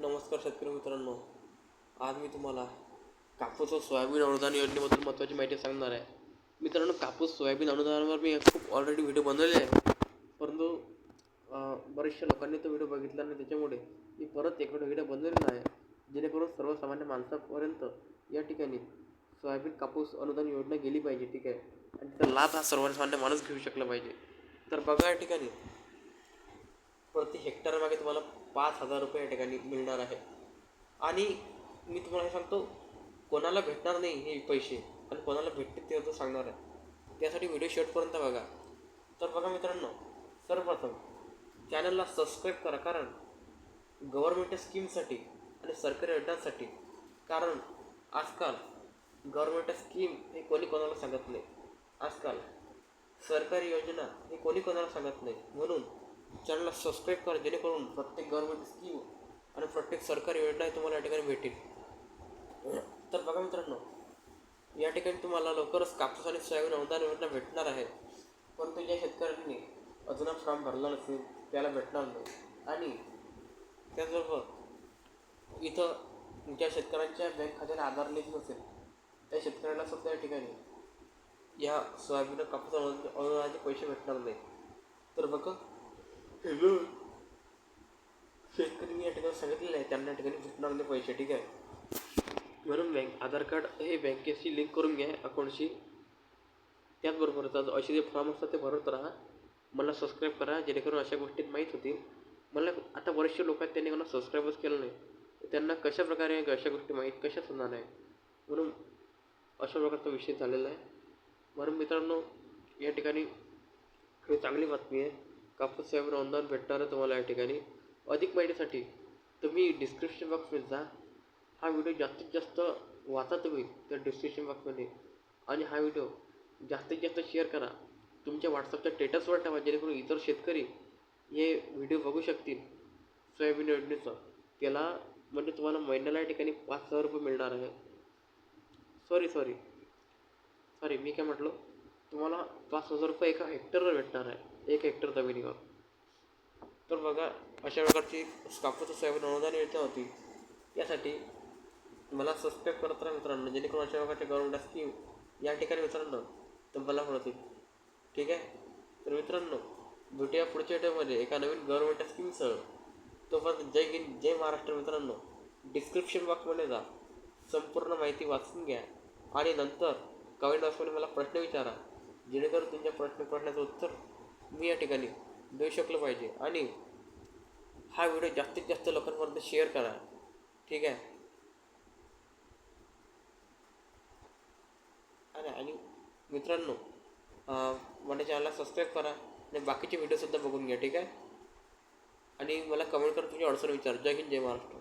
नमस्कार शेतकरी मित्रांनो. आज मी तुम्हाला कापूस व सोयाबीन अनुदान योजनेबद्दल महत्त्वाची माहिती सांगणार आहे. मित्रांनो कापूस सोयाबीन अनुदानावर मी खूप ऑलरेडी व्हिडिओ बनवले आहे. परंतु बऱ्याचशा लोकांनी तो व्हिडिओ बघितला नाही. त्याच्यामुळे मी परत एक व्हिडिओ बनवलेला आहे. जेणेकरून सर्वसामान्य माणसापर्यंत या ठिकाणी सोयाबीन कापूस अनुदान योजना गेली पाहिजे ठीक आहे? आणि त्याचा लाभ हा सर्वसामान्य माणूस घेऊ शकला पाहिजे. तर बघा या ठिकाणी प्रति हेक्टरमागे तुम्हाला पाच हजार रुपये या ठिकाणी मिळणार आहे. आणि मी तुम्हाला हे सांगतो कोणाला भेटणार नाही हे पैसे आणि कोणाला भेटते ते तो सांगणार आहे. त्यासाठी व्हिडिओ शेवटपर्यंत बघा. तर बघा मित्रांनो सर्वप्रथम चॅनलला सबस्क्राईब करा कारण गव्हर्मेंट स्कीमसाठी आणि सरकारी योजनांसाठी कारण आजकाल गव्हर्मेंट स्कीम हे कोणी कोणाला सांगत नाही. आजकाल सरकारी योजना हे कोणी कोणाला सांगत नाही. म्हणून चॅनलला सबस्क्राईब करा जेणेकरून प्रत्येक गव्हर्मेंट स्कीम आणि प्रत्येक सरकारी योजना हे तुम्हाला या ठिकाणी भेटेल. तर बघा मित्रांनो या ठिकाणी तुम्हाला लवकरच कापूस आणि सोयाबीन अनुदान योजना भेटणार आहे. परंतु ज्या शेतकऱ्यांनी अजून फॉर्म भरला नसेल त्याला भेटणार नाही. आणि त्याचबरोबर इथं ज्या शेतकऱ्यांच्या बँक खात्याला आधार लिंक नसेल त्या शेतकऱ्याला सुद्धा या ठिकाणी या सोयाबीन कापूस अनुदानाचे पैसे भेटणार नाही. तर बघा हॅलो शेतकरी या ठिकाणी सांगितलेलं आहे त्यांना या ठिकाणी भेटणार नाही पैसे ठीक आहे? म्हणून बँक आधार कार्ड हे बँकेशी लिंक करून घ्या अकाउंटशी त्याचबरोबर असे जे फॉर्म असतात ते भरत राहा. मला सबस्क्राईब करा जेणेकरून अशा गोष्टी माहीत होतील. मला आता बरेचसे लोक आहेत त्यांनी मला सबस्क्राईबच केलं नाही. त्यांना कशा प्रकारे अशा गोष्टी माहीत कशाच होणार आहे? म्हणून अशा प्रकारचा विषय झालेला आहे. म्हणून मित्रांनो या ठिकाणी ही चांगली बातमी आहे. कापूस साहेब अनुदान भेटणार आहे तुम्हाला या ठिकाणी. अधिक माहितीसाठी तुम्ही डिस्क्रिप्शन बॉक्समध्ये जा. हा व्हिडिओ जास्तीत जास्त वाचा तुम्ही त्या डिस्क्रिप्शन बॉक्समध्ये आणि हा व्हिडिओ जास्तीत जास्त शेअर करा. तुमच्या व्हॉट्सअपच्या स्टेटसवर ठेवा जेणेकरून इतर शेतकरी हे व्हिडिओ बघू शकतील. सोयाबीन योजनेचं. त्याला म्हणजे तुम्हाला महिन्याला या ठिकाणी पाच हजार रुपये मिळणार आहे. सॉरी सॉरी सॉरी मी काय म्हटलो? तुम्हाला पाच हजार रुपये एका हेक्टरवर भेटणार आहे. एक हेक्टर जमिनीवर तर बघा अशा प्रकारची कापूस सोयाबीन अनुदान योजना होती. यासाठी मला सबस्क्राईब करत राहा मित्रांनो जेणेकरून अशा प्रकारच्या गव्हर्मेंट स्कीम या ठिकाणी मित्रांनो तुम्हाला मिळतील ठीक आहे? तर मित्रांनो भेटूया पुढच्या व्हिडिओमध्ये एका नवीन गव्हर्मेंट स्कीमसह तोपर्यंत जय हिंद जय महाराष्ट्र मित्रांनो. डिस्क्रिप्शन बॉक्समध्ये जा. संपूर्ण माहिती वाचून घ्या. आणि नंतर कमेंट बॉक्समध्ये मला प्रश्न विचारा. जेणेकरून तुमच्या प्रश्न प्रश्नाचं उत्तर मी या ठिकाणी देऊ शकलं पाहिजे. आणि हा व्हिडिओ जास्तीत जास्त लोकांपर्यंत शेअर करा. ठीक आहे? आणि आणि मित्रांनो माझ्या चॅनलला सबस्क्राईब करा आणि बाकीचे व्हिडिओसुद्धा बघून घ्या ठीक आहे? आणि मला कमेंट करून तुमची अडचण विचार. जय हिंद जय महाराष्ट्र.